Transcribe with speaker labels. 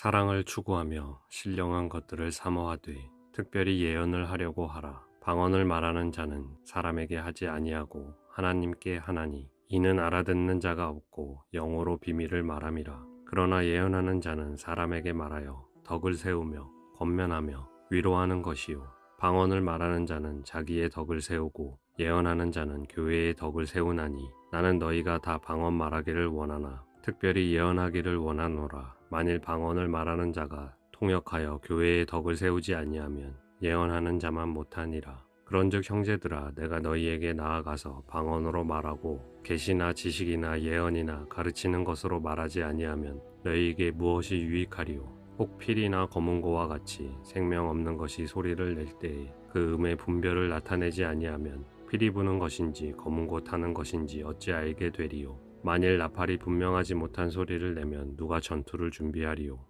Speaker 1: 사랑을 추구하며 신령한 것들을 사모하되 특별히 예언을 하려고 하라. 방언을 말하는 자는 사람에게 하지 아니하고 하나님께 하나니 이는 알아듣는 자가 없고 영어로 비밀을 말함이라. 그러나 예언하는 자는 사람에게 말하여 덕을 세우며 권면하며 위로하는 것이요. 방언을 말하는 자는 자기의 덕을 세우고 예언하는 자는 교회의 덕을 세우나니 나는 너희가 다 방언 말하기를 원하나 특별히 예언하기를 원하노라. 만일 방언을 말하는 자가 통역하여 교회의 덕을 세우지 아니하면 예언하는 자만 못하니라. 그런즉 형제들아 내가 너희에게 나아가서 방언으로 말하고 계시나 지식이나 예언이나 가르치는 것으로 말하지 아니하면 너희에게 무엇이 유익하리요 혹 필이나 검은고와 같이 생명 없는 것이 소리를 낼 때에 그 음의 분별을 나타내지 아니하면 필이 부는 것인지 검은고 타는 것인지 어찌 알게 되리요 만일 나팔이 분명하지 못한 소리를 내면 누가 전투를 준비하리요